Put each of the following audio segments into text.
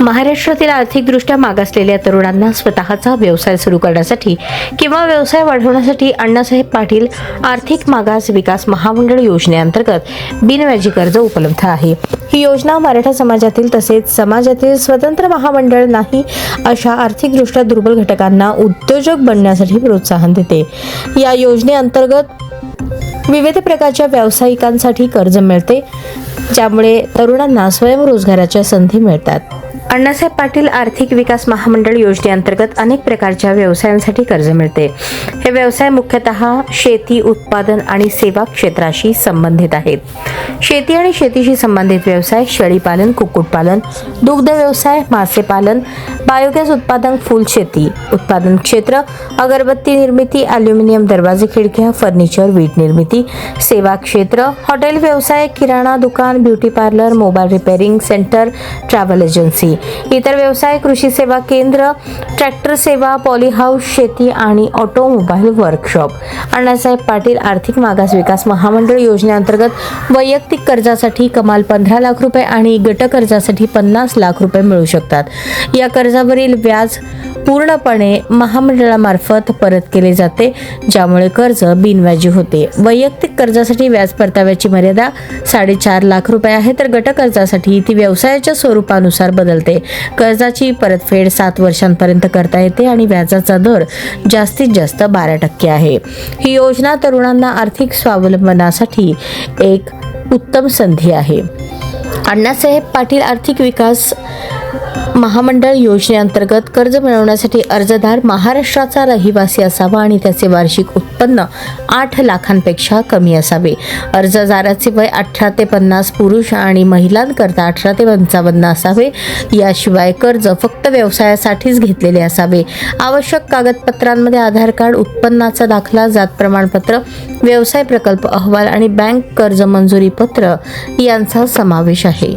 महाराष्ट्रातील आर्थिकदृष्ट्या मागासलेल्या तरुणांना स्वतःचा व्यवसाय सुरू करण्यासाठी किंवा व्यवसाय वाढवण्यासाठी अण्णासाहेब पाटील आर्थिक मागास विकास महामंडळ योजनेअंतर्गत बिनव्याजी कर्ज उपलब्ध आहे. ही योजना मराठा समाजातील तसेच समाजातील स्वतंत्र महामंडळ नाही अशा आर्थिकदृष्ट्या दुर्बल घटकांना उद्योजक बनण्यासाठी प्रोत्साहन देते. या योजनेअंतर्गत विविध प्रकारच्या व्यावसायिकांसाठी कर्ज मिळते ज्यामुळे तरुणांना स्वयंरोजगाराच्या संधी मिळतात. अण्णासाहेब पाटील आर्थिक विकास महामंडळ योजनेअंतर्गत अनेक प्रकारच्या व्यवसायांसाठी कर्ज मिळते. हे व्यवसाय मुख्यतः शेती उत्पादन आणि सेवा क्षेत्राशी संबंधित आहेत. शेती आणि शेतीशी संबंधित व्यवसाय शेळीपालन कुक्कुटपालन दुग्ध व्यवसाय मासेपालन बायोगॅस उत्पादन फुलशेती उत्पादन क्षेत्र अगरबत्ती निर्मिती अल्युमिनियम दरवाजे खिडक्या फर्निचर वीट निर्मिती सेवा क्षेत्र हॉटेल व्यवसाय किराणा दुकान beauty parlour mobile repairing centre travel agency. इतर व्यवसाय कृषी सेवा केंद्र ट्रॅक्टर सेवा पॉलीहाऊस शेती आणि ऑटोमोबाईल वर्कशॉप. अण्णासाहेब पाटील आर्थिक मागास विकास महामंडळ योजनेअंतर्गत वैयक्तिक कर्जासाठी कमाल पंधरा लाख रुपये आणि गट कर्जासाठी पन्नास लाख रुपये मिळू शकतात. या कर्जावरील व्याज पूर्णपणे महामंडळामार्फत परत केले जाते ज्यामुळे कर्ज बिनव्याजी होते. वैयक्तिक कर्जासाठी व्याज परताव्याची मर्यादा साडेचार लाख रुपये आहे तर गट कर्जासाठी ती व्यवसायाच्या स्वरूपानुसार बदलते. कर्जाची परतफेड सात वर्षांपर्यंत करता येते आणि व्याजाचा दर जास्तीत जास्त बारा टक्के आहे. ही योजना तरुणांना आर्थिक स्वावलंबनासाठी एक उत्तम संधी आहे. अण्णासाहेब पाटील आर्थिक विकास महामंडळ योजनेअंतर्गत कर्ज मिळवण्यासाठी अर्जदार महाराष्ट्राचा रहिवासी असावा आणि त्याचे वार्षिक उत्पन्न आठ लाखांपेक्षा कमी असावे. अर्जदाराचे वय अठरा ते पन्नास पुरुष आणि महिलांकरता अठरा ते पंचावन्न असावे. याशिवाय कर्ज फक्त व्यवसायासाठीच घेतलेले असावे. आवश्यक कागदपत्रांमध्ये आधार कार्ड उत्पन्नाचा दाखला जात प्रमाणपत्र व्यवसाय प्रकल्प अहवाल आणि बँक कर्ज मंजुरी पत्र यांचा समावेश आहे.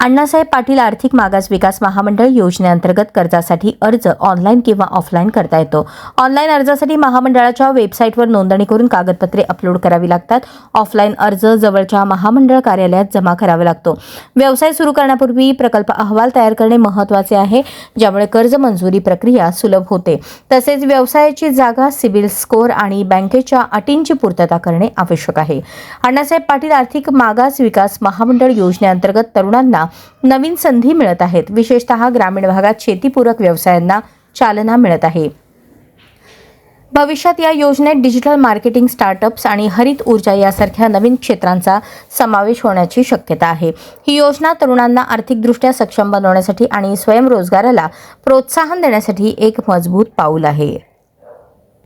अण्णासाहेब पाटील आर्थिक मागास विकास महामंडळ योजनेअंतर्गत कर्जासाठी अर्ज ऑनलाईन किंवा ऑफलाईन करता येतो. ऑनलाईन अर्जासाठी महामंडळाच्या वेबसाईटवर नोंदणी करून कागदपत्रे अपलोड करावी लागतात. ऑफलाईन अर्ज जवळच्या महामंडळ कार्यालयात जमा करावा लागतो. व्यवसाय सुरू करण्यापूर्वी प्रकल्प अहवाल तयार करणे महत्त्वाचे आहे ज्यामुळे कर्ज मंजुरी प्रक्रिया सुलभ होते. तसेच व्यवसायाची जागा सिबिल स्कोअर आणि बँकेच्या अटींची पूर्तता करणे आवश्यक आहे. अण्णासाहेब पाटील आर्थिक मागास विकास महामंडळ योजनेअंतर्गत तरुणांना नवीन संधी मिळत आहेत. विशेषतः ग्रामीण भागात शेतीपूरक व्यवसायांना चालना मिळत आहे. भविष्यात या योजनेत डिजिटल मार्केटिंग स्टार्टअप्स आणि हरित ऊर्जा यासारख्या नवीन क्षेत्रांचा समावेश होण्याची शक्यता आहे. ही योजना तरुणांना आर्थिकदृष्ट्या सक्षम बनवण्यासाठी आणि स्वयंरोजगाराला प्रोत्साहन देण्यासाठी एक मजबूत पाऊल आहे.